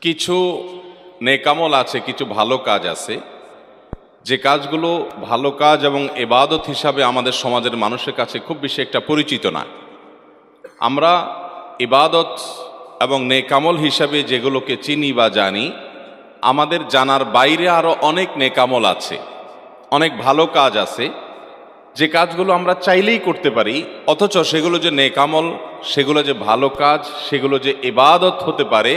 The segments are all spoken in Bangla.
কিছু নেকামল আছে, কিছু ভালো কাজ আছে। যে কাজগুলো ভালো কাজ এবং এবাদত হিসাবে আমাদের সমাজের মানুষের কাছে খুব বেশি একটা পরিচিত না। আমরা ইবাদত এবং নেকামল হিসাবে যেগুলোকে চিনি বা জানি, আমাদের জানার বাইরে আরও অনেক নেকামল আছে, অনেক ভালো কাজ আছে। যে কাজগুলো আমরা চাইলেই করতে পারি, অথচ সেগুলো যে নেকামল, সেগুলো যে ভালো কাজ, সেগুলো যে ইবাদত হতে পারে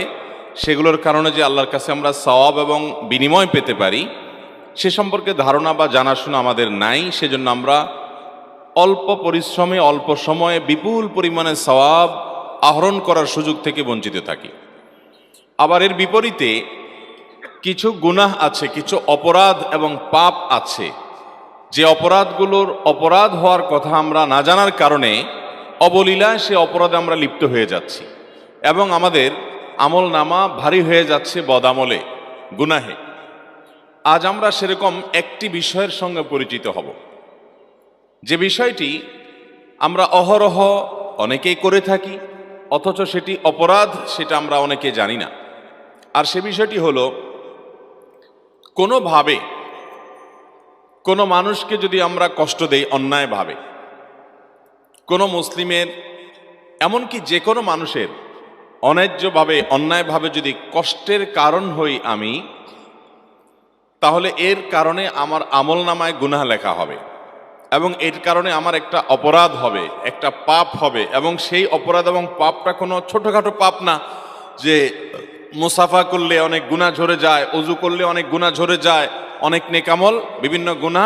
সেগুলোর কারণে যে আল্লাহর কাছে আমরা সওয়াব এবং বিনিময় পেতে পারি, সে সম্পর্কে ধারণা বা জানাশোনা আমাদের নাই। সেজন্য আমরা অল্প পরিশ্রমে, অল্প সময়ে বিপুল পরিমাণে সওয়াব আহরণ করার সুযোগ থেকে বঞ্চিত থাকি। আবার এর বিপরীতে কিছু গুনাহ আছে, কিছু অপরাধ এবং পাপ আছে। যে অপরাধগুলোর অপরাধ হওয়ার কথা আমরা না জানার কারণে অবলীলায় সে অপরাধে আমরা লিপ্ত হয়ে যাচ্ছি। এবং আমাদের আমল নামা ভারী হয়ে যাচ্ছে বদামলে, গুনাহে। আজ আমরা সেরকম একটি বিষয়ের সঙ্গে পরিচিত হব। যে বিষয়টি আমরা অহরহ অনেকেই করে থাকি, অথচ সেটি অপরাধ সেটা আমরা অনেকে জানি না। আর সে বিষয়টি হল, কোনোভাবে কোনো মানুষকে যদি আমরা কষ্ট দেই অন্যায়ভাবে, কোনো মুসলিমের, এমনকি যে কোনো মানুষের অন্যায্যভাবে, অন্যায়ভাবে যদি কষ্টের কারণ হই আমি, তাহলে এর কারণে আমার আমল নামায় গুনাহ লেখা হবে এবং এর কারণে আমার একটা অপরাধ হবে, একটা পাপ হবে এবং সেই অপরাধ এবং পাপটা কোনো ছোটোখাটো পাপ না যে মুসাফা করলে অনেক গুণা ঝরে যায় অজু করলে অনেক গুণা ঝরে যায়, অনেক নেকামল বিভিন্ন গুণা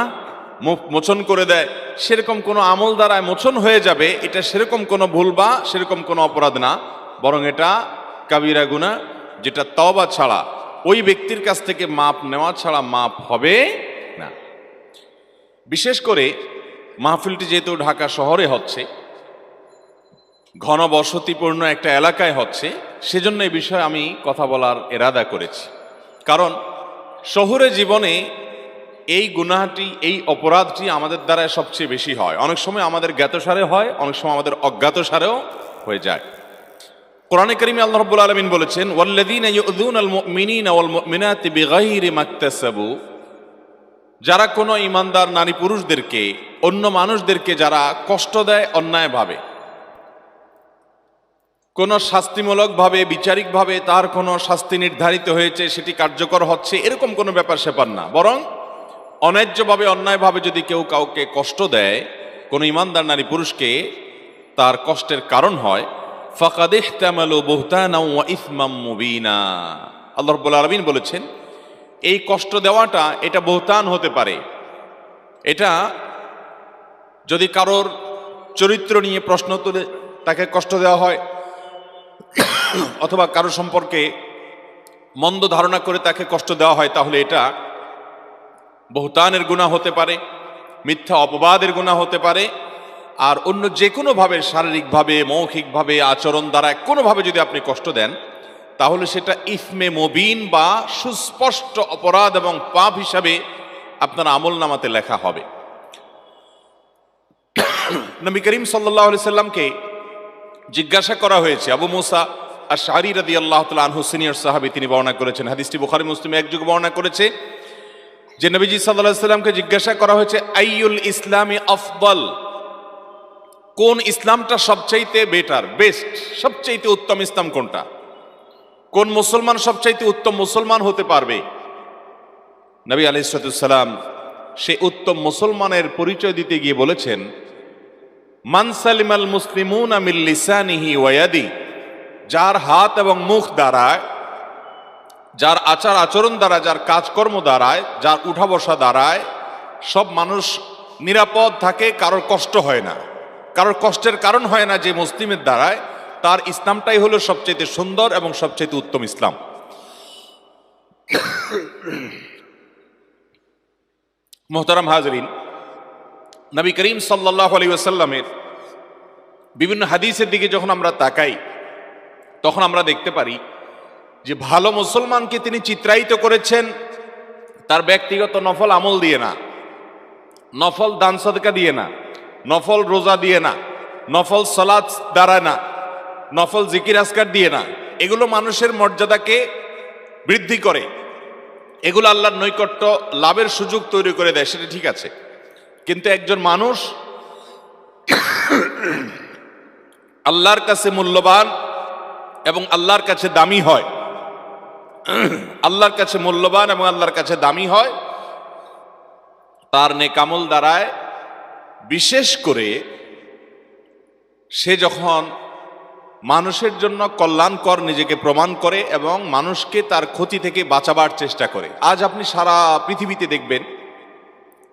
মোচন করে দেয়। সেরকম কোনো আমল দ্বারায় মোচন হয়ে যাবে, এটা সেরকম কোনো ভুল বা সেরকম কোনো অপরাধ না। বরং এটা কাবিরা গুণা যেটা তবা ছাড়া, ওই ব্যক্তির কাছ থেকে মাপ নেওয়া ছাড়া মাপ হবে না। বিশেষ করে মাহফিলটি যেহেতু ঢাকা শহরে হচ্ছে ঘন বসতিপূর্ণ একটা এলাকায় হচ্ছে, সেজন্য এই বিষয়ে আমি কথা বলার এরাদা করেছি। কারণ শহুরে জীবনে এই গুনাহটি, এই অপরাধটি আমাদের দ্বারা সবচেয়ে বেশি হয়। অনেক সময় আমাদের জ্ঞাতসারে হয়, অনেক সময় আমাদের অজ্ঞাতসারেও হয়ে যায়। কোরআনে করিমে আল্লাহ রাব্বুল আলমিন বলেছেন যারা কোনো ইমানদার নারী পুরুষদেরকে, অন্য মানুষদেরকে যারা কষ্ট দেয় অন্যায়ভাবে কোনো শাস্তিমূলকভাবে, বিচারিকভাবে তার কোনো শাস্তি নির্ধারিত হয়েছে, সেটি কার্যকর হচ্ছে, এরকম কোনো ব্যাপার স্যাপার না। বরং, অন্যায্যভাবে, অন্যায়ভাবে যদি কেউ কাউকে কষ্ট দেয়, কোনো ইমানদার নারী পুরুষকে তার কষ্টের কারণ হয় মুবিনা। আল্লাহ বলেছেন, এই কষ্ট দেওয়াটা এটা বহুতান হতে পারে। এটা যদি কারোর চরিত্র নিয়ে প্রশ্ন তুলে, তাকে কষ্ট দেওয়া হয়, অথবা কারও সম্পর্কে মন্দ ধারণা করে তাকে কষ্ট দেওয়া হয়, তাহলে এটা বহুতানের গুণা হতে পারে, মিথ্যা অপবাদের গুণা হতে পারে আর অন্য যে কোনোভাবে শারীরিকভাবে, মৌখিকভাবে, আচরণ দ্বারা কোনোভাবে যদি আপনি কষ্ট দেন, তাহলে সেটা ইফমে মবিন বা সুস্পষ্ট অপরাধ এবং পাপ হিসাবে আপনার আমল নামাতে লেখা হবে। নবী করিম সাল্লাহ সাল্লামকে জিজ্ঞাসা করা হয়েছে, আবু মুসা আর শাহরি রাদি আল্লাহ তালা আনহু, সিনিয়র সাহাবি, তিনি বর্ণনা করেছেন। হাদিসটি বুখারি, মুসলিম একযুগ বর্ণনা করেছে, যে নবীজি সাল্লাহ সাল্লামকে জিজ্ঞাসা করা হয়েছে আইউল ইসলামী আফদল? কোন ইসলামটা সবচাইতে বেটার বেস্ট সবচাইতে উত্তম ইসলাম কোনটা? কোন মুসলমান সবচাইতে উত্তম মুসলমান হতে পারবে? নবী আলাইসালাম সে উত্তম মুসলমানের পরিচয় দিতে গিয়ে বলেছেন মানসালিমাল মুসলিমুন আমিল লিসানিহি ওয়াদি যার হাত এবং মুখ দ্বারায়, যার আচার আচরণ দ্বারা যার কাজকর্ম দ্বারায়, যার উঠা বসা দ্বারায় সব মানুষ নিরাপদ থাকে, কারোর কষ্ট হয় না। কারোর কষ্টের কারণ হয় না যে মুসলিমের দ্বারায়, তার ইসলামটাই হলো সবচেয়ে সুন্দর এবং সবচেয়ে উত্তম ইসলাম। মোহতারাম হাজরিন, নবী করিম সাল্লাহ আলী বিভিন্ন হাদিসের দিকে যখন আমরা তাকাই, তখন আমরা দেখতে পারি যে ভালো মুসলমানকে তিনি চিত্রায়িত করেছেন, তার ব্যক্তিগত নফল আমল দিয়ে না, নফল দান সদকা দিয়ে না। নফল রোজা দিয়ে না, নফল সলাদ দ্বারা না, নফল জিকির আসকার দিয়ে না, এগুলো মানুষের মর্যাদাকে বৃদ্ধি করে। এগুলো আল্লাহর নৈকট্য লাভের সুযোগ তৈরি করে দেয়, সেটা ঠিক আছে। কিন্তু একজন মানুষ আল্লাহর কাছে মূল্যবান এবং আল্লাহর কাছে দামি হয়, আল্লাহর কাছে মূল্যবান এবং আল্লাহর কাছে দামি হয়, তার নেকামল দ্বারায় বিশেষ করে সে যখন মানুষের জন্য কল্যাণকর নিজেকে প্রমাণ করে এবং মানুষকে তার ক্ষতি থেকে বাঁচাবার চেষ্টা করে। আজ আপনি সারা পৃথিবীতে দেখবেন,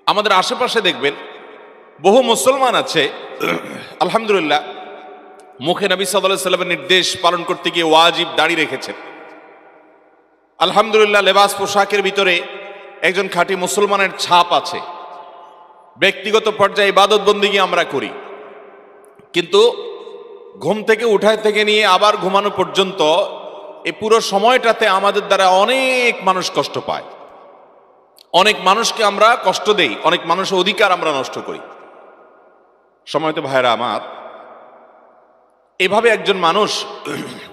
আমাদের আশেপাশে দেখবেন, বহু মুসলমান আছে, আলহামদুলিল্লাহ, মুখে নবী সাল্লাহ সাল্লামের নির্দেশ পালন করতে গিয়ে ওয়াজিব দাঁড়িয়ে রেখেছেন। আলহামদুলিল্লাহ, লেবাস পোশাকের ভিতরে একজন খাঁটি মুসলমানের ছাপ আছে। ব্যক্তিগত পর্যায়ে ইবাদত বন্দিগি আমরা করি। কিন্তু ঘুম থেকে উঠায় থেকে নিয়ে আবার ঘুমানো পর্যন্ত এই পুরো সময়টাতে আমাদের দ্বারা অনেক মানুষ কষ্ট পায়। অনেক মানুষকে আমরা কষ্ট দেই, অনেক মানুষের অধিকার আমরা নষ্ট করি। সময় তো ভাইরা আমার। এভাবে একজন মানুষ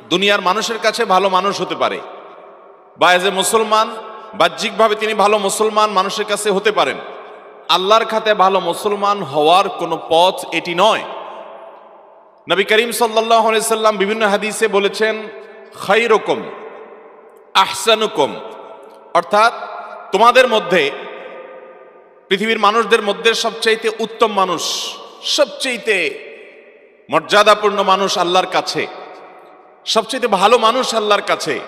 দুনিয়ার মানুষের কাছে ভালো মানুষ হতে পারে বা এজ এ মুসলমান বাহ্যিকভাবে তিনি ভালো মুসলমান মানুষের কাছে হতে পারেন। আল্লাহর খাতে ভালো মুসলমান হওয়ার কোনো পথ এটি নয়। নবী করিম সাল্লাম বিভিন্ন হাদিসে বলেছেন খৈরকম আহসানুকম। অর্থাৎ তোমাদের মধ্যে, পৃথিবীর মানুষদের মধ্যে সবচাইতে উত্তম মানুষ, সবচাইতে মর্যাদাপূর্ণ মানুষ আল্লাহর কাছে সবচেয়ে ভালো মানুষ আল্লাহর কাছে।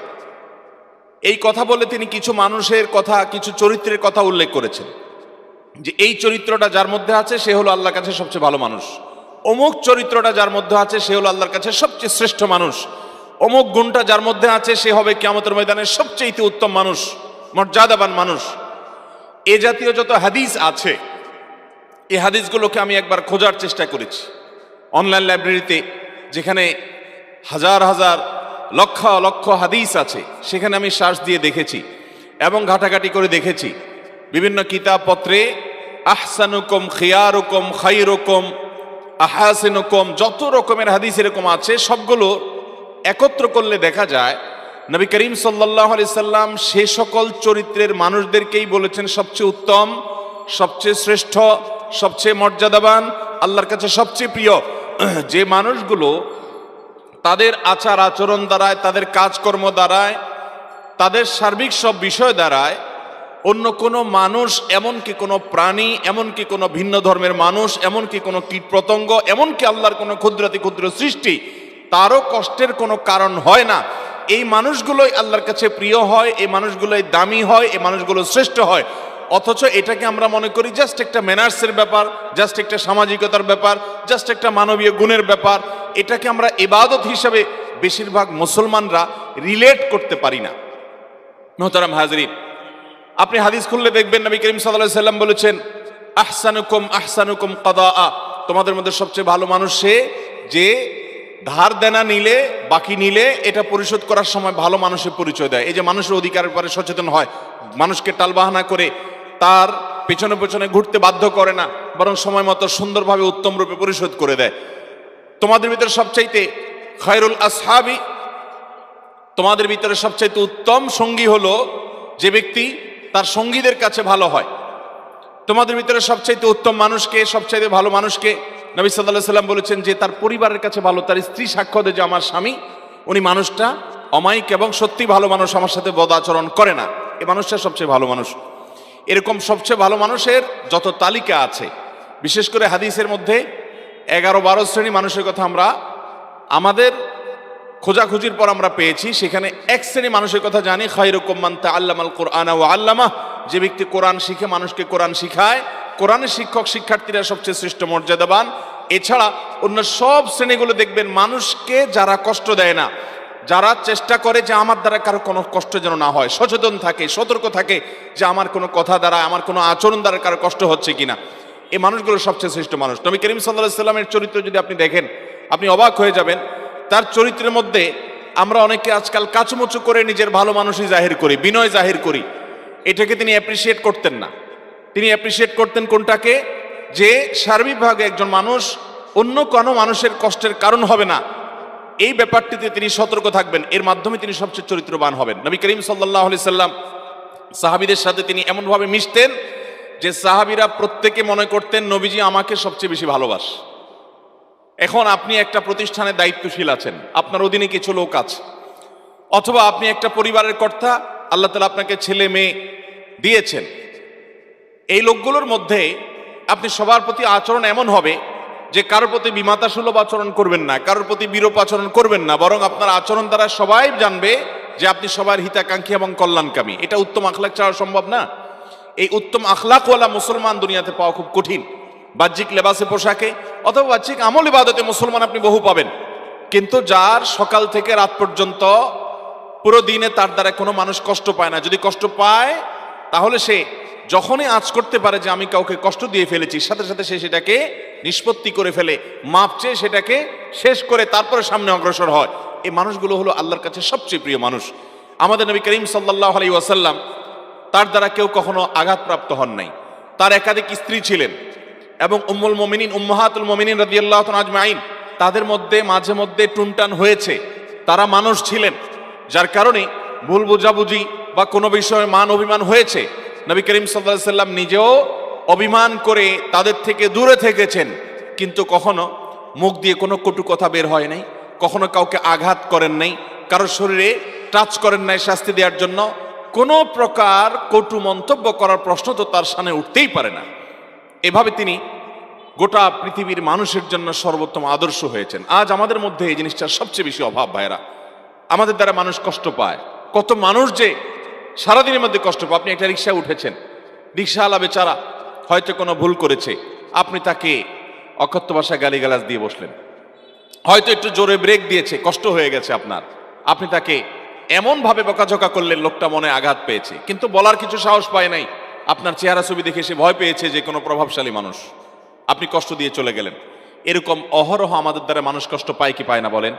এই কথা বলে তিনি কিছু মানুষের কথা, কিছু চরিত্রের কথা উল্লেখ করেছেন। যে এই চরিত্রটা যার মধ্যে আছে, সে হলো আল্লাহর কাছে সবচেয়ে ভালো মানুষ। অমুক চরিত্রটা যার মধ্যে আছে, সে হলো আল্লাহর কাছে সবচেয়ে শ্রেষ্ঠ মানুষ। অমুক গুণটা যার মধ্যে আছে, সে হবে কিয়ামতের ময়দানের সবচেয়ে উত্তম মানুষ, মর্যাদাবান মানুষ। এ জাতীয় যত হাদিস আছে, এই হাদিসগুলোকে আমি একবার খোঁজার চেষ্টা করেছি। অনলাইন লাইব্রেরিতে যেখানে হাজার হাজার, লক্ষ লক্ষ হাদিস আছে, সেখানে আমি শ্বাস দিয়ে দেখেছি এবং ঘাটাঘাটি করে দেখেছি। বিভিন্ন কিতাবপত্রে, আহসানুকম, খিয়ারুকম খাইরকম আহাসিনুকম, যত রকমের হাদিস এরকম আছে, সবগুলো একত্র করলে দেখা যায়, নবী করিম সাল্লাহ আলি সাল্লাম সে সকল চরিত্রের মানুষদেরকেই বলেছেন সবচেয়ে উত্তম, সবচেয়ে শ্রেষ্ঠ, সবচেয়ে মর্যাদাবান, আল্লাহর কাছে সবচেয়ে প্রিয়। যে মানুষগুলো তাদের আচার আচরণ দ্বারায়, তাদের কাজকর্ম দ্বারায়, তাদের সার্বিক সব বিষয় দ্বারায় অন্য কোনো মানুষ, এমনকি কোনো প্রাণী, এমনকি কোনো ভিন্ন ধর্মের মানুষ, এমনকি কোনো কীট পতঙ্গ, এমনকি আল্লাহর কোনো ক্ষুদ্রাতি ক্ষুদ্র সৃষ্টি, তারও কষ্টের কোনো কারণ হয় না। এই মানুষগুলোই আল্লাহর কাছে প্রিয় হয়, এই মানুষগুলোই দামি হয়, এই মানুষগুলো শ্রেষ্ঠ হয়। অথচ এটাকে আমরা মনে করি জাস্ট একটা ম্যানার্সের ব্যাপার জাস্ট একটা সামাজিকতার ব্যাপার জাস্ট একটা মানবীয় গুণের ব্যাপার। এটাকে আমরা ইবাদত হিসাবে বেশিরভাগ মুসলমানরা রিলেট করতে পারি না। মোহতারাম হাজরিন আপনি হাদিস খুললে দেখবেন নবী করিম সাল্লাম বলেছেন, আহসানুকুম আহসানুকুম কাদা তোমাদের মধ্যে সবচেয়ে ভালো মানুষ সে যে ধার দেনা নিলে, বাকি নিলে এটা পরিশোধ করার সময় ভালো মানুষের পরিচয় দেয়। এই যে মানুষের অধিকারের পরে সচেতন হয়, মানুষকে টালবাহানা করে তার পেছনে পেছনে ঘুরতে বাধ্য করে না, বরং সময় মতো সুন্দরভাবে উত্তম রূপে পরিশোধ করে দেয়। তোমাদের ভিতরে সবচাইতে খয়রুল আসহাবি, তোমাদের ভিতরে সবচাইতে উত্তম সঙ্গী হলো যে ব্যক্তি তার সঙ্গীদের কাছে ভালো হয়। তোমাদের ভিতরে সবচাইতে উত্তম মানুষকে, সবচাইতে ভালো মানুষকে নবী সাল্লাহ সাল্লাম বলেছেন যে তার পরিবারের কাছে ভালো, তার স্ত্রী সাক্ষ্য দেয় যে আমার স্বামী, উনি মানুষটা অমায়িক এবং সত্যি ভালো মানুষ, আমার সাথে বদ আচরণ করে না। এ মানুষটা সবচেয়ে ভালো মানুষ। এরকম সবচেয়ে ভালো মানুষের যত তালিকা আছে, বিশেষ করে হাদিসের মধ্যে এগারো বারো শ্রেণি মানুষের কথা আমরা, আমাদের খোঁজাখুঁজির পর আমরা পেয়েছি, সেখানে এক শ্রেণি মানুষের কথা জানি খাইরকম্মান তা আল্লামাল কোরআন ও আল্লামা যে ব্যক্তি কোরআন শিখে মানুষকে কোরআন শিখায়, কোরআনের শিক্ষক শিক্ষার্থীরা সবচেয়ে শ্রেষ্ঠ মর্যাদাবান। এছাড়া অন্য সব শ্রেণীগুলো দেখবেন মানুষকে যারা কষ্ট দেয় না, যারা চেষ্টা করে যে আমার দ্বারা কারও কোনো কষ্ট যেন না হয়, সচেতন থাকে, সতর্ক থাকে যে আমার কোনো কথা দ্বারা, আমার কোনো আচরণ দ্বারা কারও কষ্ট হচ্ছে কিনা। এই মানুষগুলো সবচেয়ে শ্রেষ্ঠ মানুষ। নবী করিম সাল্লাহ সাল্লামের চরিত্র যদি আপনি দেখেন, আপনি অবাক হয়ে যাবেন তার চরিত্রের মধ্যে আমরা অনেকে আজকাল কাচুমুচু করে নিজের ভালো মানুষই জাহির করি, বিনয় জাহির করি। এটাকে তিনি অ্যাপ্রিসিয়েট করতেন না। তিনি অ্যাপ্রিসিয়েট করতেন কোনটাকে? যে সার্বিকভাবে একজন মানুষ অন্য কোনো মানুষের কষ্টের কারণ হবে না। এই ব্যাপারটিতে তিনি সতর্ক থাকবেন। এর মাধ্যমে তিনি সবচেয়ে চরিত্রবান হবেন। নবী করিম সাল্লাহ সাল্লাম সাহাবিদের সাথে তিনি এমনভাবে মিশতেন যে সাহাবিরা প্রত্যেকে মনে করতেন, নবীজি আমাকে সবচেয়ে বেশি ভালোবাস। এখন আপনি একটা প্রতিষ্ঠানে দায়িত্বশীল আছেন, আপনার অধীনে কিছু লোক আছে। অথবা আপনি একটা পরিবারের কর্তা, আল্লাহ তালা আপনাকে ছেলে মেয়ে দিয়েছেন। এই লোকগুলোর মধ্যে আপনি সবার প্রতি আচরণ এমন হবে যে কারোর প্রতি বিমাতা সুলভ আচরণ করবেন না, কারোর প্রতি বিরূপ আচরণ করবেন না, বরং আপনার আচরণ দ্বারা সবাই জানবে যে আপনি সবার হিতাকাঙ্ক্ষী এবং কল্যাণকামী। এটা উত্তম আখলাক ছাড়া সম্ভব না। এই উত্তম আখলাকওয়ালা মুসলমান দুনিয়াতে পাওয়া খুব কঠিন। বাহ্যিক লেবাসে পোশাকে অথবা বাহ্যিক আমল ইবাদতে মুসলমান আপনি বহু পাবেন। কিন্তু যার সকাল থেকে রাত পর্যন্ত পুরো দিনে তার দ্বারা কোনো মানুষ কষ্ট পায় না। যদি কষ্ট পায়, তাহলে সে যখনই আজ করতে পারে যে আমি কাউকে কষ্ট দিয়ে ফেলেছি, সাথে সাথে সে সেটাকে নিষ্পত্তি করে ফেলে, মাপ চেয়ে সেটাকে শেষ করে তারপরে সামনে অগ্রসর হয়। এই মানুষগুলো হলো আল্লাহর কাছে সবচেয়ে প্রিয় মানুষ। আমাদের নবী করিম সাল্লাহ আলাই ওয়াসাল্লাম তার দ্বারা কেউ কখনো আঘাতপ্রাপ্ত হন নাই। তার একাধিক স্ত্রী ছিলেন। এবং উম্মুল মমিনিন, উম্মাহাতুল মমিনিন রাদিয়াল্লাহ আজমাইন, তাদের মধ্যে মাঝে মধ্যে টুনটান হয়েছে। তারা মানুষ ছিলেন, যার কারণে ভুল বোঝাবুঝি বা কোনো বিষয়ে মান অভিমান হয়েছে। নবী করিম সাল্লাহ সাল্লাম নিজেও অভিমান করে তাদের থেকে দূরে থেকেছেন, কিন্তু কখনো মুখ দিয়ে কোনো কটু কথা বের হয় নাই, কখনো কাউকে আঘাত করেন নাই, কারোর শরীরে টাচ করেন নাই শাস্তি দেওয়ার জন্য। কোনো প্রকার কটু মন্তব্য করার প্রশ্ন তো তার সামনে উঠতেই পারে না। এভাবে তিনি গোটা পৃথিবীর মানুষের জন্য সর্বোত্তম আদর্শ হয়েছেন। আজ আমাদের মধ্যে এই জিনিসটার সবচেয়ে বেশি অভাব ভাইরা আমাদের দ্বারা মানুষ কষ্ট পায়। কত মানুষ যে সারাদিনের মধ্যে কষ্ট পায়। আপনি একটা রিক্সায় উঠেছেন। রিক্সাওয়ালা বেচারা হয়তো কোনো ভুল করেছে। আপনি তাকে অকথ্য ভাষায় গালিগালাজ দিয়ে বসলেন। হয়তো একটু জোরে ব্রেক দিয়েছে। কষ্ট হয়ে গেছে আপনার। আপনি তাকে এমনভাবে বকাঝকা করলেন, লোকটা মনে আঘাত পেয়েছে। কিন্তু বলার কিছু সাহস পায় নাই। আপনার চেহারা ছবি দেখে সে ভয় পেয়েছে যে কোনো প্রভাবশালী মানুষ। আপনি কষ্ট দিয়ে চলে গেলেন। এরকম অহরহ আমাদের দ্বারা মানুষ কষ্ট পায় কি পায় না বলেন?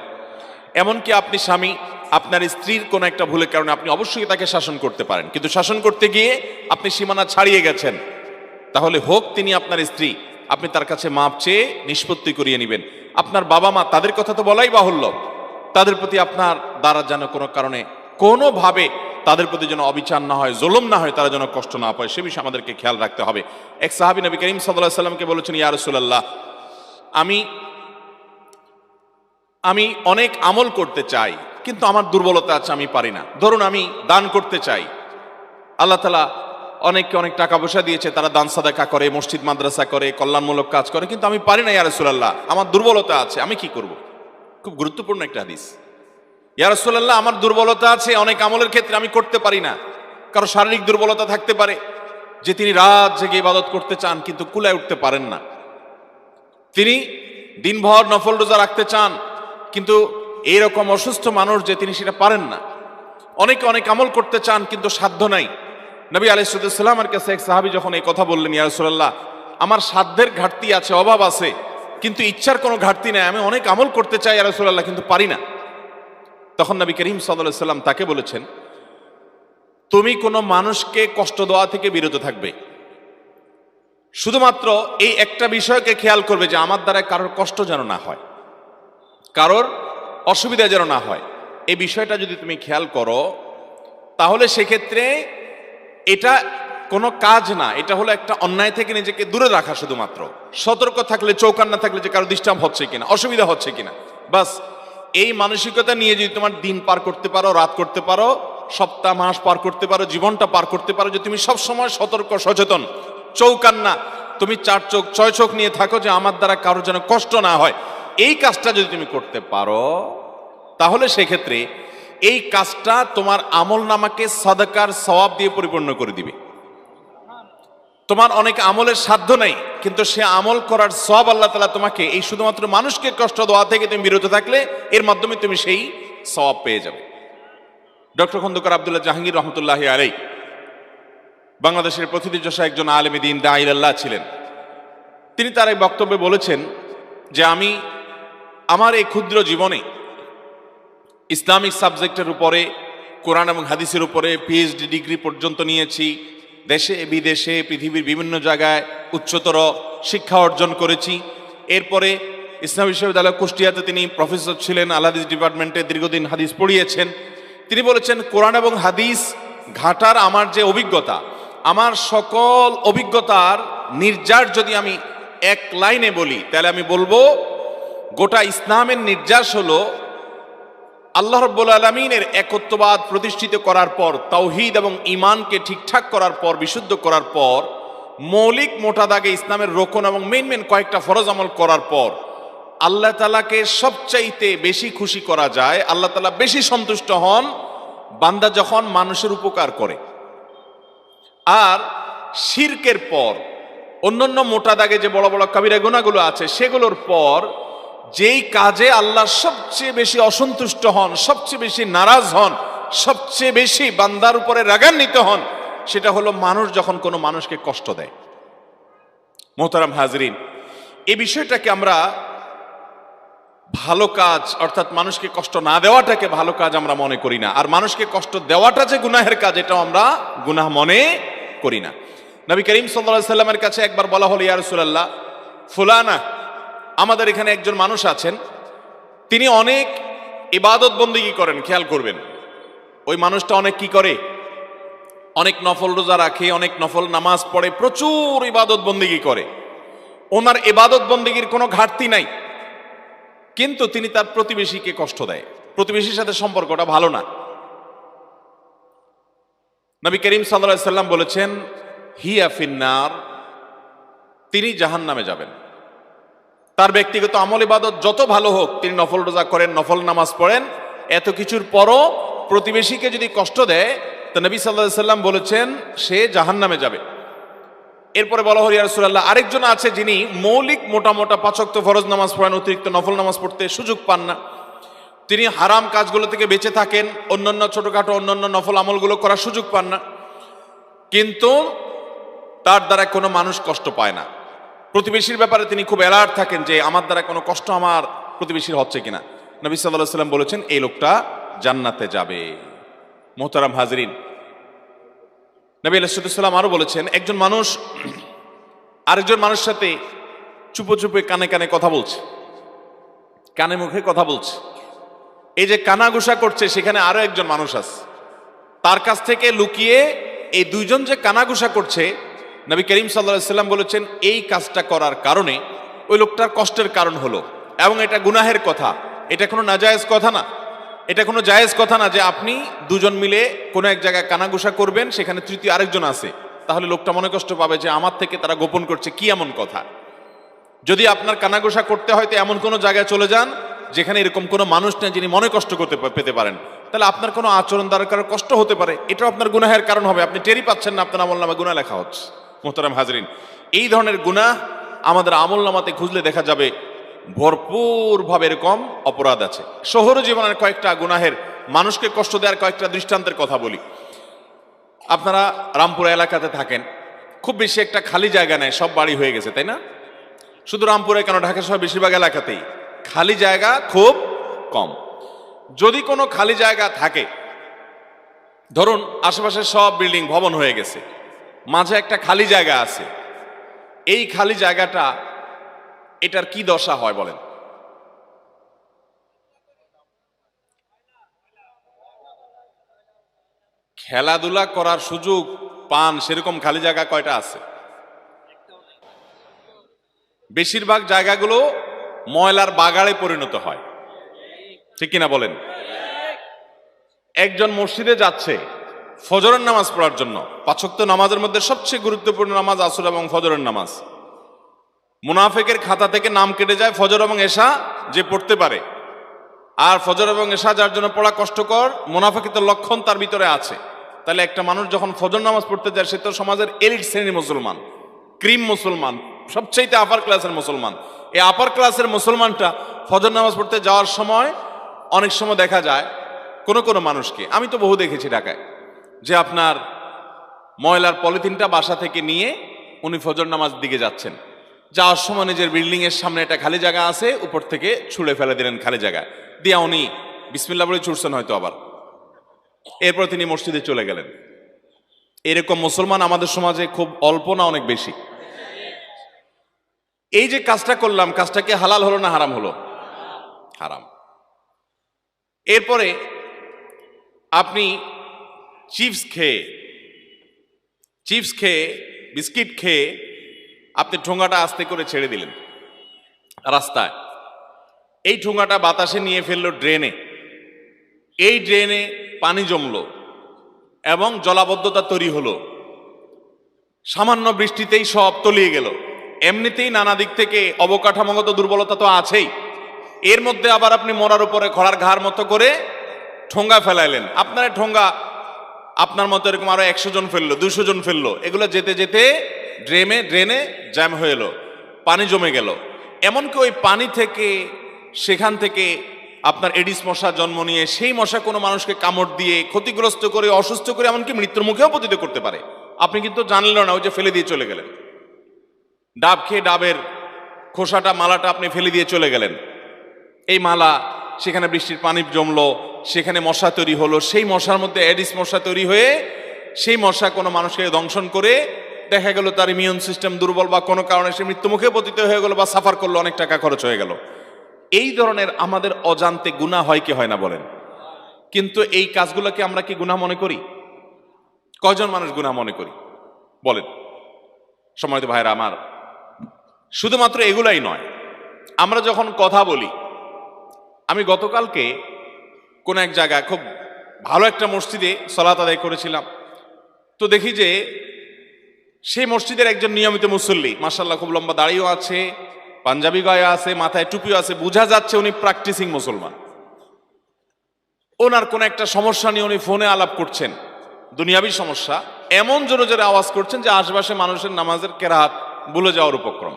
এমনকি আপনি স্বামী, আপনার স্ত্রীর কোনো একটা ভুলের কারণে আপনি অবশ্যই তাকে শাসন করতে পারেন। কিন্তু শাসন করতে গিয়ে আপনি সীমানা ছাড়িয়ে গেছেন। তাহলে হোক তিনি আপনার স্ত্রী, আপনি তার কাছে মাপ চেয়ে নিষ্পত্তি করিয়ে নেবেন। আপনার বাবা মা তাদের কথা তো বলাই বাহুল্য। তাদের প্রতি আপনার দ্বারা যেন কোনো কারণে কোনোভাবে তাদের প্রতি যেন অবিচার না হয়, জুলুম না হয়, তারা যেন কষ্ট না পায়, সে বিষয়ে আমাদেরকে খেয়াল রাখতে হবে। এক সাহাবি নবী করিম সাল্লাহ সাল্লামকে বলেছেন, ইয়া রাসূলুল্লাহ, আমি আমি অনেক আমল করতে চাই, কিন্তু আমার দুর্বলতা আছে, আমি পারি না। ধরুন আমি দান করতে চাই। আল্লাহ তালা অনেককে অনেক টাকা পয়সা দিয়েছে, তারা দান সাদাকা করে, মসজিদ, মাদ্রাসা করে, কল্যাণমূলক কাজ করে, কিন্তু আমি পারি না ইয়ারসুল্লাহ আমার দুর্বলতা আছে, আমি কি করব? খুব গুরুত্বপূর্ণ একটা হাদিস। ইয়ারসুল্লাহ আমার দুর্বলতা আছে, অনেক আমলের ক্ষেত্রে আমি করতে পারি না। কারও শারীরিক দুর্বলতা থাকতে পারে, যে তিনি রাত জেগে ইবাদত করতে চান, কিন্তু কুলায় উঠতে পারেন না। তিনি দিনভর নফল রোজা রাখতে চান, কিন্তু এইরকম অসুস্থ মানুষ যে তিনি সেটা পারেন না। অনেকে, অনেক আমল করতে চান, কিন্তু সাধ্য নাই। নবী আলাইসাল্লামের কাছে এক সাহাবি যখন এই কথা বললেন ইয়ারসোল্লাহ আমার সাধ্যের ঘাটতি আছে, অভাব আছে, কিন্তু ইচ্ছার কোনো ঘাটতি নেই, আমি অনেক আমল করতে চাই ইয়ারসোল্লাহ কিন্তু পারি না। তখন নবী করিম সাল্লাম তাকে বলেছেন, তুমি কোনো মানুষকে কষ্ট দেওয়া থেকে বিরত থাকবে। শুধুমাত্র এই একটা বিষয়কে খেয়াল করবে যে আমার দ্বারা কারোর কষ্ট যেন না হয়, কারোর অসুবিধা যেন না হয়। এই বিষয়টা যদি তুমি খেয়াল করো, তাহলে সেক্ষেত্রে এটা কোনো কাজ না, এটা হলো একটা অন্যায় থেকে নিজেকে দূরে রাখা শুধুমাত্র। সতর্ক থাকলে চৌকান না থাকলে যে কারও ডিস্টার্ব হচ্ছে কিনা, অসুবিধা হচ্ছে কিনা, বাস এই মানসিকতা নিয়ে যদি তোমার দিন পার করতে পারো, রাত করতে পারো, সপ্তাহ, মাস পার করতে পারো, জীবনটা পার করতে পারো, যে তুমি সব সময় সতর্ক, সচেতন। চৌকান না। তুমি চার চোখ, ছয় চোখ নিয়ে থাকো যে আমার দ্বারা কারও যেন কষ্ট না হয়। এই কাজটা যদি তুমি করতে পারো, তাহলে সেক্ষেত্রে এই কাজটা তোমার আমল নামাকে সাদাকার সওয়াব দিয়ে পরিপূর্ণ করে দিবে। তোমার অনেক আমলের সাধ্য নেই, কিন্তু সে আমল করার সব আল্লাহ তালা তোমাকে এই শুধুমাত্র মানুষকে কষ্ট দেওয়া থেকে তুমি বিরত থাকলে, এর মাধ্যমে তুমি সেই সওয়াব পেয়ে যাবে। ডক্টর খন্দকার আবদুল্লাহ জাহাঙ্গীর রহমতুল্লাহ আলাই বাংলাদেশের প্রতিনিধি একজন আলেমী দিন দাইল্লাহ ছিলেন। তিনি তার এক বক্তব্যে বলেছেন যে, আমি আমার এই ক্ষুদ্র জীবনে ইসলামিক সাবজেক্টের উপরে, কোরআন এবং হাদিসের উপরে পিএইচডি ডিগ্রি পর্যন্ত নিয়েছি দেশে, বিদেশে, পৃথিবীর বিভিন্ন জায়গায় উচ্চতর শিক্ষা অর্জন করেছি। এরপরে ইসলাম বিশ্ববিদ্যালয় কুষ্টিয়াতে তিনি প্রফেসর ছিলেন আল হাদিস ডিপার্টমেন্টে দীর্ঘদিন হাদিস পড়িয়েছেন। তিনি বলেছেন, কোরআন এবং হাদিস ঘাটার আমার যে অভিজ্ঞতা, আমার সকল অভিজ্ঞতার নির্যাস যদি আমি এক লাইনে বলি, তাহলে আমি বলব, গোটা ইসলামের নির্যাস হলো আল্লাহ রব্বুল আলমিনের একত্ববাদ প্রতিষ্ঠিত করার পর, তাওহিদ এবং ইমানকে ঠিকঠাক করার পর, বিশুদ্ধ করার পর, মৌলিক মোটা দাগে ইসলামের রোকন এবং মেন মেন কয়েকটা ফরজ আমল করার পর, আল্লাহ তালাকে সবচাইতে বেশি খুশি করা যায়, আল্লাহ তালা বেশি সন্তুষ্ট হন বান্দা যখন মানুষের উপকার করে। আর শিরকের পর, অন্যান্য মোটা দাগে যে বড় বড় কাবিরা গুণাগুলো আছে, সেগুলোর পর যেই কাজে আল্লাহ সবচেয়ে বেশি অসন্তুষ্ট হন, সবচেয়ে বেশি নারাজ হন, সবচেয়ে বেশি বান্দার উপরে রাগান্বিত হন, সেটা হলো মানুষ যখন কোনো মানুষকে কষ্ট দেয়। মোহতারাম হাজরিন এই বিষয়টাকে আমরা ভালো কাজ, অর্থাৎ মানুষকে কষ্ট না দেওয়াটাকে ভালো কাজ আমরা মনে করি না। আর মানুষকে কষ্ট দেওয়াটা যে গুনাহের কাজ, এটাও আমরা গুনাহ মনে করি না। নবী করিম সাল্লা সাল্লামের কাছে একবার বলা হলো, ইয়া রসুলাল্লাহ, ফুলানা আমাদের এখানে একজন মানুষ আছেন, তিনি অনেক ইবাদত বন্দিগি করেন, খেয়াল করবেন। ওই মানুষটা অনেক কি করে? অনেক নফল রোজা রাখে, অনেক নফল নামাজ পড়ে, প্রচুর ইবাদত বন্দিগি করে। ওনার ইবাদত বন্দিগির কোনো ঘাটতি নাই। কিন্তু তিনি তার প্রতিবেশীকে কষ্ট দেয়। প্রতিবেশীর সাথে সম্পর্কটা ভালো না। নবী করিম সাল্লা সাল্লাম বলেছেন, হিয়া ফিন্নার তিনি জাহান নামে যাবেন। তার ব্যক্তিগত আমল ইবাদত যত ভালো হোক, তিনি নফল রোজা করেন, নফল নামাজ পড়েন। এত কিছুর পরও প্রতিবেশীকে যদি কষ্ট দেয়, তো নবী সাল্লাহ সাল্লাম বলেছেন, সে জাহান নামে যাবে। এরপরে বলা হল ইয়ারসুল্লাহ আরেকজন আছে যিনি মৌলিক মোটা মোটা পাচক্ত ফরজ নামাজ পড়েন, অতিরিক্ত নফল নামাজ পড়তে সুযোগ পান না। তিনি হারাম কাজগুলো থেকে বেঁচে থাকেন, অন্যান্য ছোটখাটো, অন্যান্য নফল আমলগুলো করার সুযোগ পান না। কিন্তু তার দ্বারা কোনো মানুষ কষ্ট পায় না। প্রতিবেশীর ব্যাপারে তিনি খুব অ্যালার্ট থাকেন যে আমার দ্বারা কোনো কষ্ট আমার প্রতিবেশীর হচ্ছে কিনা। নবী সাল্লাহ সাল্লাম বলেছেন, এই লোকটা জান্নাতে যাবে। মোহতারাম হাজরিন, নবী আলাইসাল্লাম আরও বলেছেন, একজন মানুষ আরেকজন মানুষের সাথে চুপো চুপে কানে কানে কথা বলছে, কানে মুখে কথা বলছে। এই যে কানাঘুষা করছে, সেখানে আরও একজন মানুষ আছে। তার কাছ থেকে লুকিয়ে এই দুইজন যে কানাঘুষা করছে নবী করিম সাল্লা সাল্লাম বলেছেন, এই কাজটা করার কারণে ওই লোকটার কষ্টের কারণ হলো। এবং এটা গুনাহের কথা। এটা কোনো নাজায়েজ কথা না। এটা কোনো জায়েজ কথা না যে আপনি দুজন মিলে কোনো এক জায়গায় কানাঘুষা করবেন, সেখানে তৃতীয় আরেকজন আছে। তাহলে লোকটা মনে কষ্ট পাবে যে আমার থেকে তারা গোপন করছে। কি এমন কথা? যদি আপনার কানাঘোষা করতে হয় তো এমন কোনো জায়গায় চলে যান, যেখানে এরকম কোনো মানুষ নেই যিনি মনে কষ্ট করতে পেতে পারেন। তাহলে আপনার কোনো আচরণ দ্বারা কারও কষ্ট হতে পারে। এটাও আপনার গুনাহের কারণ হবে। আপনি টেরি পাচ্ছেন না আপনার আমল নামে গুণা লেখা হচ্ছে। মোহতারাম হাজরিন, এই ধরনের গুনাহ আমাদের আমল নামাতে খুঁজলে দেখা যাবে ভরপুরভাবে এরকম অপরাধ আছে। শহর জীবনের কয়েকটা গুনাহের, মানুষকে কষ্ট দেওয়ার কয়েকটা দৃষ্টান্তের কথা বলি। আপনারা রামপুরা এলাকাতে থাকেন, খুব বেশি একটা খালি জায়গা নেয় সব বাড়ি হয়ে গেছে, তাই না? শুধু রামপুরে কেন, ঢাকা সহ বেশিরভাগ এলাকাতেই খালি জায়গা খুব কম। যদি কোনো খালি জায়গা থাকে, ধরুন আশেপাশে সব বিল্ডিং ভবন হয়ে গেছে মাঝে একটা খালি জায়গা আছে। এই খালি জায়গাটা এটার কি দশা হয় বলেন? খেলাধুলা করার সুযোগ পান সেরকম খালি জায়গা কয়টা আছে? বেশিরভাগ জায়গাগুলো ময়লার বাগাড়ে পরিণত হয়। ঠিক কিনা বলেন? একজন মসজিদে যাচ্ছে ফজরের নামাজ পড়ার জন্য। পাঁচক্ত নামাজের মধ্যে সবচেয়ে গুরুত্বপূর্ণ নামাজ আসর এবং ফজরের নামাজ। মুনাফেকের খাতা থেকে নাম কেটে যায় ফজর এবং এশা যে পড়তে পারে। আর ফজর এবং এশা যার জন্য পড়া কষ্টকর মুনাফেকিতের লক্ষণ তার ভিতরে আছে। তাহলে একটা মানুষ যখন ফজর নামাজ পড়তে যায়, সে তো সমাজের এলিট শ্রেণির মুসলমান, ক্রিম মুসলমান, সবচাইতে আপার ক্লাসের মুসলমান। এই আপার ক্লাসের মুসলমানটা ফজর নামাজ পড়তে যাওয়ার সময় অনেক সময় দেখা যায় কোনো কোনো মানুষকে। আমি তো বহু দেখেছি ঢাকায়। যে আপনার ময়লার পলিথিনটা বাসা থেকে নিয়ে উনি ফজর নামাজ দিকে যাচ্ছেন। যাওয়ার সময় নিজের বিল্ডিং এর সামনে একটা খালি জায়গা আছে, উপর থেকে ছুঁড়ে ফেলে দিলেন খালি জায়গায়। দিয়া উনি বিসমিল্লা বলে ছুটছেন হয়তো আবার। এরপর তিনি মসজিদে চলে গেলেন। এরকম মুসলমান আমাদের সমাজে খুব অল্প না অনেক বেশি। এই যে কাজটা করলাম, কাজটা কি হালাল হলো না হারাম হলো? হারাম। এরপরে আপনি চিপস খেয়ে চিপস খেয়ে, বিস্কিট খেয়ে আপনি ঠোঙাটা আস্তে করে ছেড়ে দিলেন রাস্তায়। এই ঠোঙাটা বাতাসে নিয়ে ফেলল ড্রেনে। এই ড্রেনে পানি জমলো এবং জলাবদ্ধতা তৈরি হলো। সামান্য বৃষ্টিতেই সব তলিয়ে গেল। এমনিতেই নানা দিক থেকে অবকাঠামোগত দুর্বলতা তো আছেই। এর মধ্যে আবার আপনি মরার উপরে খড়ার ঘাড় মতো করে ঠোঙ্গা ফেলাইলেন। আপনার ঠোঙ্গা আপনার মতো এরকম আরও একশো জন ফেলল দুশো জন ফেলল। এগুলো যেতে যেতে ড্রেনে ড্রেনে জ্যাম হয়ে এলো, পানি জমে গেল। এমনকি ওই পানি থেকে, সেখান থেকে আপনার এডিস মশা জন্ম নিয়ে, সেই মশা কোনো মানুষকে কামড় দিয়ে ক্ষতিগ্রস্ত করে, অসুস্থ করে, এমনকি মৃত্যুর মুখেও পতিত করতে পারে। আপনি কিন্তু জানলেন না, ওই যে ফেলে দিয়ে চলে গেলেন। ডাব খেয়ে ডাবের খোসাটা, মালাটা আপনি ফেলে দিয়ে চলে গেলেন। এই মালা, সেখানে বৃষ্টির পানি জমলো সেখানে মশা তৈরি হলো। সেই মশার মধ্যে অ্যাডিস মশা তৈরি হয়ে সেই মশা কোনো মানুষকে দংশন করে দেখা গেল তার ইমিউন সিস্টেম দুর্বল বা কোনো কারণে সে মৃত্যুমুখে পতিত হয়ে গেল বা সাফার করল, অনেক টাকা খরচ হয়ে গেল। এই ধরনের আমাদের অজান্তে গুণা হয় কি হয় না বলেন? কিন্তু এই কাজগুলোকে আমরা কি গুণা মনে করি? কয়জন মানুষ গুণা মনে করি? বলেন। সময় ভাইরা আমার, শুধুমাত্র এগুলাই নয়। আমরা যখন কথা বলি, আমি গতকালকে কোন এক জায়গায় খুব ভালো একটা মসজিদে সলাত আদায় করেছিলাম। তো দেখি যে সেই মসজিদের একজন নিয়মিত মুসল্লি মাসাল্লাহ খুব লম্বা দাড়িও আছে, পাঞ্জাবি গায়ে আছে, মাথায় টুপিও আছে, বোঝা যাচ্ছে উনি প্র্যাকটিসিং মুসলমান। ওনার কোন একটা সমস্যা নিয়ে উনি ফোনে আলাপ করছেন। দুনিয়াবি সমস্যা, এমন জোরে জোরে আওয়াজ করছেন যে আশপাশে মানুষের নামাজের কেরাত, ভুলে যাওয়ার উপক্রম।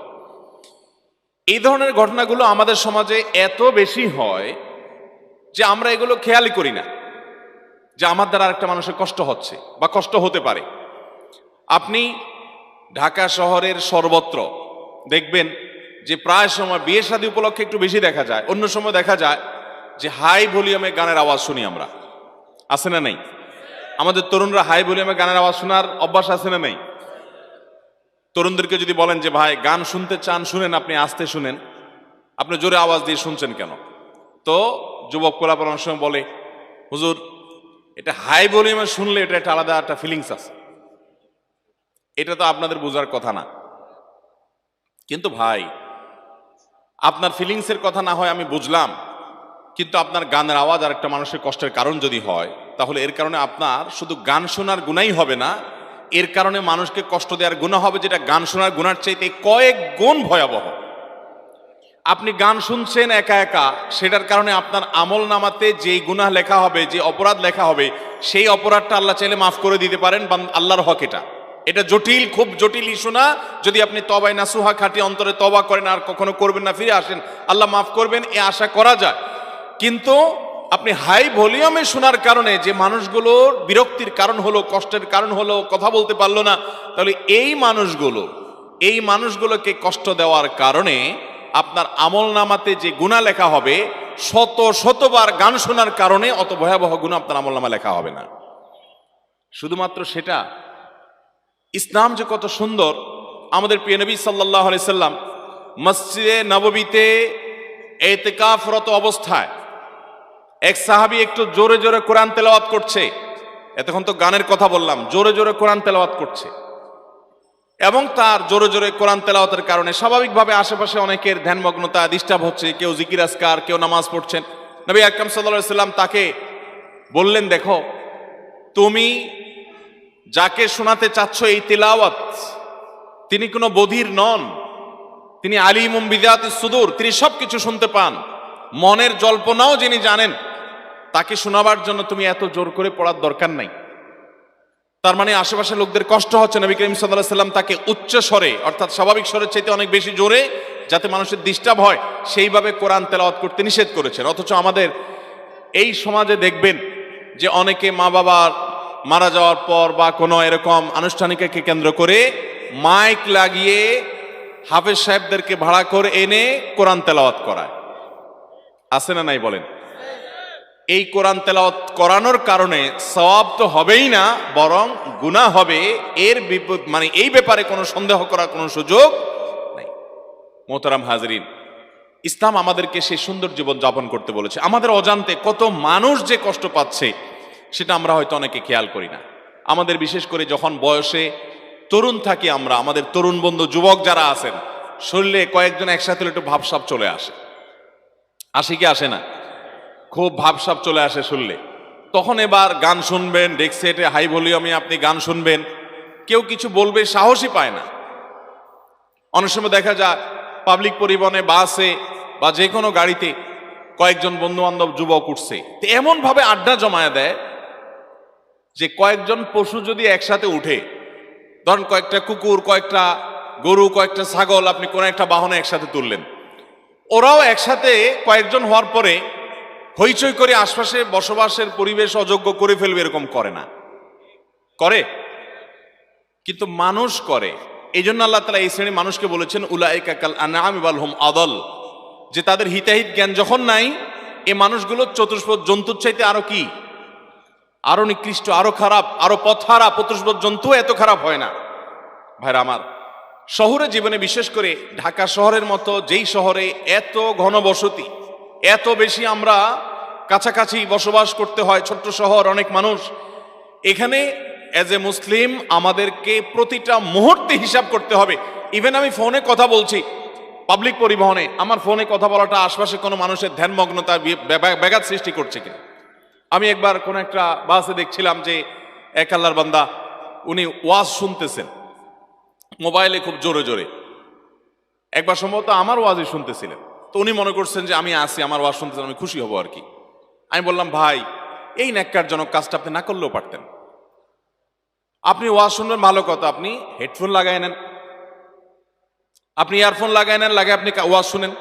এই ধরনের ঘটনাগুলো আমাদের সমাজে এত বেশি হয় যে আমরা এগুলো খেয়ালই করি না, যে আমার দ্বারা আরেকটা মানুষের কষ্ট হচ্ছে বা কষ্ট হতে পারে। আপনি ঢাকা শহরের সর্বত্র দেখবেন যে প্রায় সময় বিয়ে শাদী উপলক্ষে একটু বেশি দেখা যায়। অন্য সময় দেখা যায় যে হাই ভলিউমে গানের আওয়াজ শুনি আমরা। আছে না নেই? আমাদের তরুণরা হাই ভলিউমে গানের আওয়াজ শোনার অভ্যাস আছে না নেই? তরুণদেরকে যদি বলেন যে, ভাই, গান শুনতে চান, শুনেন, আপনি আসতে শুনেন। আপনি জোরে আওয়াজ দিয়ে শুনছেন কেন? তো যুবক কোলাপর অনেক সময় বলে, হুজুর, এটা হাই ভলিউমে শুনলে এটা একটা আলাদা একটা ফিলিংস আছে। এটা তো আপনাদের বোঝার কথা না। কিন্তু ভাই, আপনার ফিলিংসের কথা না হয় আমি বুঝলাম, কিন্তু আপনার গানের আওয়াজ আর একটা মানুষের কষ্টের কারণ যদি হয়, তাহলে এর কারণে আপনার শুধু গান শোনার গুণাই হবে না, এর কারণে মানুষকে কষ্ট দেওয়ার গুণা হবে যেটা গান শোনার গুণার চাইতে কয়েক গুণ ভয়াবহ। আপনি গান শুনছেন একা একা, সেটার কারণে আপনার আমল নামাতে যেই গুনাহ লেখা হবে, যে অপরাধ লেখা হবে, সেই অপরাধটা আল্লাহ চাইলে মাফ করে দিতে পারেন বা আল্লাহর হক এটা। এটা জটিল, খুব জটিল ইস্যু না, যদি আপনি তবাই না সুহা খাটি অন্তরে তবা করেন আর কখনো করবেন না, ফিরে আসেন, আল্লাহ মাফ করবেন, এ আশা করা যায়। কিন্তু আপনি হাই ভলিউমে শোনার কারণে যে মানুষগুলোর বিরক্তির কারণ হলো, কষ্টের কারণ হলো, কথা বলতে পারল না, তাহলে এই মানুষগুলো, এই মানুষগুলোকে কষ্ট দেওয়ার কারণে আপনার আমল নামাতে যে গুণা লেখা হবে, শত শতবার গান শোনার কারণে অত ভয়াবহ গুণ আপনার আমল নামা লেখা হবে না। শুধুমাত্র সেটা, ইসলাম যে কত সুন্দর, আমাদের প্রিয় নবী সাল্লাহ সাল্লাম মসজিদে নববীতে এতেকাফরত অবস্থায় এক সাহাবি একটু জোরে জোরে কোরআন তেলাওয়াত করছে। এতক্ষণ তো গানের কথা বললাম, জোরে জোরে কোরআন তেলাওয়াত করছে। এবং তার জোরে জোরে কোরআন তেলাওয়াতের কারণে স্বাভাবিকভাবে আশেপাশে অনেকের ধ্যানমগ্নতা ডিস্টার্ব হচ্ছে, কেউ জিকির আসকার কেউ নামাজ পড়ছেন। নবী আকরাম সাল্লাহ সাল্লাম তাকে বললেন, দেখো, তুমি যাকে শোনাতে চাচ্ছ এই তেলাওয়াত, তিনি কোনো বধির নন। তিনি আলিমুম বিদাত সুদূর, তিনি সবকিছু শুনতে পান। মনের জল্পনাও যিনি জানেন, তাকে শোনাবার জন্য তুমি এত জোর করে পড়ার দরকার নাই। তার মানে আশেপাশে লোকদের কষ্ট হচ্ছে। নবী করিম সাল্লাহ সাল্লাম তাকে উচ্চ স্বরে, অর্থাৎ স্বাভাবিক স্বরের চাইতে অনেক বেশি জোরে, যাতে মানুষের ডিস্টার্ব হয়, সেইভাবে কোরআন তেলাওয়াত করতে নিষেধ করেছেন। অথচ আমাদের এই সমাজে দেখবেন যে অনেকে মা বাবার মারা যাওয়ার পর বা কোনো এরকম আনুষ্ঠানিককে কেন্দ্র করে মাইক লাগিয়ে হাফেজ সাহেবদেরকে ভাড়া করে এনে কোরআন তেলাওয়াত করায়। আছে না নাই বলেন? এই কোরআন তেলাওয়াত করানোর কারণে সওয়াব তো হবেই না, বরং গুনাহ হবে। এর বিপদ মানে এই ব্যাপারে কোনো সন্দেহ করার কোনো সুযোগ নাই। মোহতারাম হাজরিন, ইসলাম আমাদেরকে সেই সুন্দর জীবন যাপন করতে বলেছে। আমাদের অজান্তে কত মানুষ যে কষ্ট পাচ্ছে, সেটা আমরা হয়তো অনেকে খেয়াল করি না। আমাদের বিশেষ করে যখন বয়সে তরুণ থাকি আমরা, আমাদের তরুণ বন্ধু, যুবক যারা আছেন, শরীরে কয়েকজন একসাথে একটু ভাবসাব চলে আসে। আসে কি আসে না? খুব ভাবসাব চলে আসে শুনলে। তখন এবার গান শুনবেন ডেক্সেটে হাই ভলিউমে আপনি গান শুনবেন, কেউ কিছু বলবে, সাহসই পায় না। অনেক সময় দেখা যায়, পাবলিক পরিবহনে বাসে বা যে কোনো গাড়িতে কয়েকজন বন্ধু বান্ধব যুবক উঠছে। তো এমন আড্ডা জমায়া দেয় যে কয়েকজন পশু যদি একসাথে উঠে, ধরেন কয়েকটা কুকুর, কয়েকটা গরু, কয়েকটা ছাগল, আপনি কোনো একটা বাহনে একসাথে তুললেন। ওরাও একসাথে কয়েকজন হওয়ার পরে হইচই করে আশপাশে বসবাসের পরিবেশ অযোগ্য করে ফেলবে এরকম করে না। করে? কিন্তু মানুষ করে। এই জন্য আল্লাহ তালা এই শ্রেণি মানুষকে বলেছেন উলাইকাকাল আনাম ইবাল হুম আদল। যে তাদের হিতাহিত জ্ঞান যখন নাই, এ মানুষগুলো চতুষ্পদ জন্তুর চাইতে আরও কি? আরও নিকৃষ্ট, আরও খারাপ, আরও পথহারা চতুষ্পদ জন্তু এত খারাপ হয় না। ভাইরা আমার, শহরে জীবনে বিশেষ করে ঢাকা শহরের মতো যেই শহরে এত ঘনবসতি এত বেশি আমরা কাছাকাছি বসবাস করতে হয়, ছোট্ট শহর, অনেক মানুষ। এখানে অ্যাজ এ মুসলিম আমাদেরকে প্রতিটা মুহূর্তে হিসাব করতে হবে। ইভেন আমি ফোনে কথা বলছি পাবলিক পরিবহনে, আমার ফোনে কথা বলাটা আশপাশে কোনো মানুষের ধ্যানমগ্নতা ব্যাঘাত সৃষ্টি করছে কিনা। আমি একবার কোন একটা বাসে দেখছিলাম যে এক আল্লাহর বান্দা, উনি ওয়াজ শুনতেছেন। মোবাইলে খুব জোরে জোরে। একবার সম্ভবত আমার ওয়াজই শুনতেছিলেন। তো উনি মনে করছেন যে আমি আসি আমার ওয়াজ শুনতেছেন আমি খুশি হব আর কি। আমি বললাম, ভাই, এই ন্যাক্কারজনক কাজটা আপনি না করলেও পারতেন। আপনি ওয়াজ শুনবেন, ভালো কথা, আপনি হেডফোন লাগাই নেন। আপনি ইয়ারফোন লাগাই নেন, লাগে আপনি ওয়াজ শুনেন।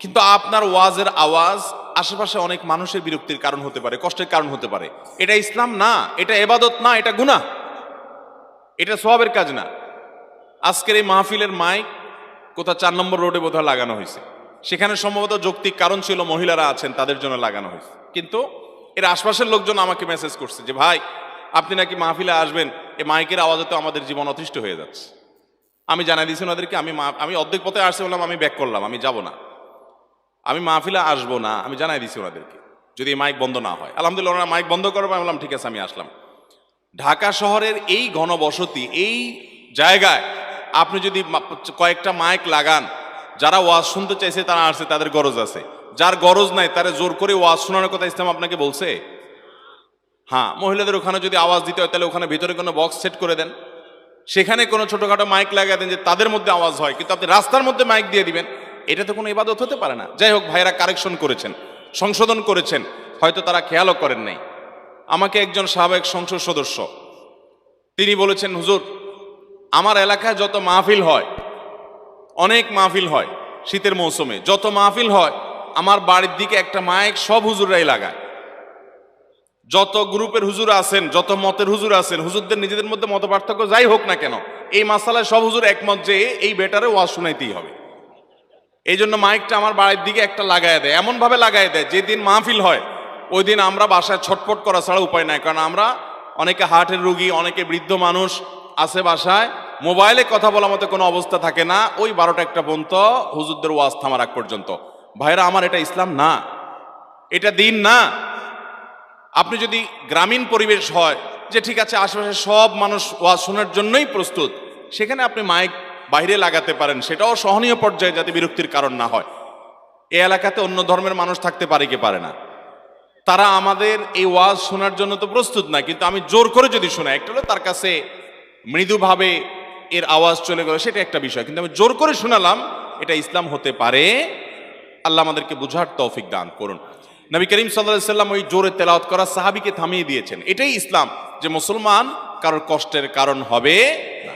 কিন্তু আপনার ওয়াজের আওয়াজ আশেপাশে অনেক মানুষের বিরক্তির কারণ হতে পারে, কষ্টের কারণ হতে পারে। এটা ইসলাম না, এটা এবাদত না, এটা গুনাহ। এটা সবের কাজ না। আজকের এই মাহফিলের মাইক কোথাও চার নম্বর রোডে বোধহয় লাগানো হয়েছে। সেখানে সম্ভবত যৌক্তিক কারণ ছিল মহিলারা আছেন, তাদের জন্য লাগানো হয়েছে। কিন্তু এর আশপাশের লোকজন আমাকে মেসেজ করছে যে, ভাই, আপনি নাকি মাহফিলে আসবেন এই মাইকের আওয়াজে তো আমাদের জীবন অতিষ্ঠ হয়ে যাচ্ছে। আমি জানাই দিয়েছি ওনাদেরকে, আমি আমি অর্ধেক পথে আসতে বললাম, আমি ব্যাক করলাম, আমি যাব না। আমি মাহফিলে আসব না, আমি জানাই দিয়েছি ওনাদেরকে, যদি মাইক বন্ধ না হয়। আলহামদুলিল্লাহ, ওনারা মাইক বন্ধ করবে, আমি বললাম, ঠিক আছে, আমি আসলাম। ঢাকা শহরের এই ঘনবসতি, এই জায়গায় আপনি যদি কয়েকটা মাইক লাগান যারা ওয়াজ শুনতে চাইছে, তারা আসছে, তাদের গরজ আছে। যার গরজ নাই, তারা জোর করে ওয়াজ শোনানোর কথা ইসলাম আপনাকে বলছে। হ্যাঁ মহিলাদের ওখানে যদি আওয়াজ দিতে হয়, তাহলে ওখানে ভিতরে কোনো বক্স সেট করে দেন। সেখানে কোনো ছোটোখাটো মাইক লাগিয়ে দেন যে তাদের মধ্যে আওয়াজ হয়, কিন্তু আপনি রাস্তার মধ্যে মাইক দিয়ে দিবেন। এটা তো কোনো ইবাদত হতে পারে না। যাই হোক ভাইরা কারেকশন করেছেন, সংশোধন করেছেন, হয়তো তারা খেয়ালও করেন নাই। আমাকে একজন সাবেক সংসদ সদস্য, তিনি বলেছেন, হুজুর, আমার এলাকায় যত মাহফিল হয় অনেক মাহফিল হয় শীতের মৌসুমে। যত মাহফিল হয়, আমার বাড়ির দিকে একটা মাইক সব হুজুররাই লাগায়। যত গ্রুপের হুজুর আছেন, যত মতের হুজুর আছেন, হুজুরদের নিজেদের মধ্যে মত পার্থক্য যাই হোক না কেন, এই মাসালায় সব হুজুর একমত যে এই বেটারে ওয়াজ শুনাইতেই হবে। এই জন্য মাইকটা আমার বাড়ির দিকে একটা লাগায় দেয় এমন ভাবে লাগায় দেয়, যেদিন মাহফিল হয় ওই দিন আমরা বাসায় ছটফট করা ছাড়া উপায় নাই, কারণ আমরা অনেকে হার্টের রুগী, অনেকে বৃদ্ধ মানুষ আছে বাসায় মোবাইলে কথা বলার মতো কোনো অবস্থা থাকে না। ওই বারোটা একটা পর্যন্ত হুজুরদের ওয়াজ থামার আগ পর্যন্ত। ভাইরা আমার এটা ইসলাম না। এটা দিন না। আপনি যদি গ্রামীণ পরিবেশ হয় যে ঠিক আছে, আশেপাশে সব মানুষ ওয়াজ শোনার জন্যই প্রস্তুত, সেখানে আপনি মাইক বাইরে লাগাতে পারেন। সেটাও সহনীয় পর্যায়ে যাতে বিরক্তির কারণ না হয়। এ এলাকাতে অন্য ধর্মের মানুষ থাকতে পারে কি পারে না। তারা আমাদের এই ওয়াজ শোনার জন্য তো প্রস্তুত না, কিন্তু আমি জোর করে যদি শোনাই, একটা হলো তার কাছে মৃদুভাবে এর আওয়াজ চলে গেল, সেটা একটা বিষয়। কিন্তু আমি জোর করে শোনালাম, এটা ইসলাম হতে পারে। আল্লাহ আমাদেরকে বুঝার তৌফিক দান করুন। নবী করিম সাল্লাহ সাল্লাম ওই জোরে তেলাওত করা সাহাবিকে থামিয়ে দিয়েছেন। এটাই ইসলাম যে মুসলমান কারোর কষ্টের কারণ হবে না।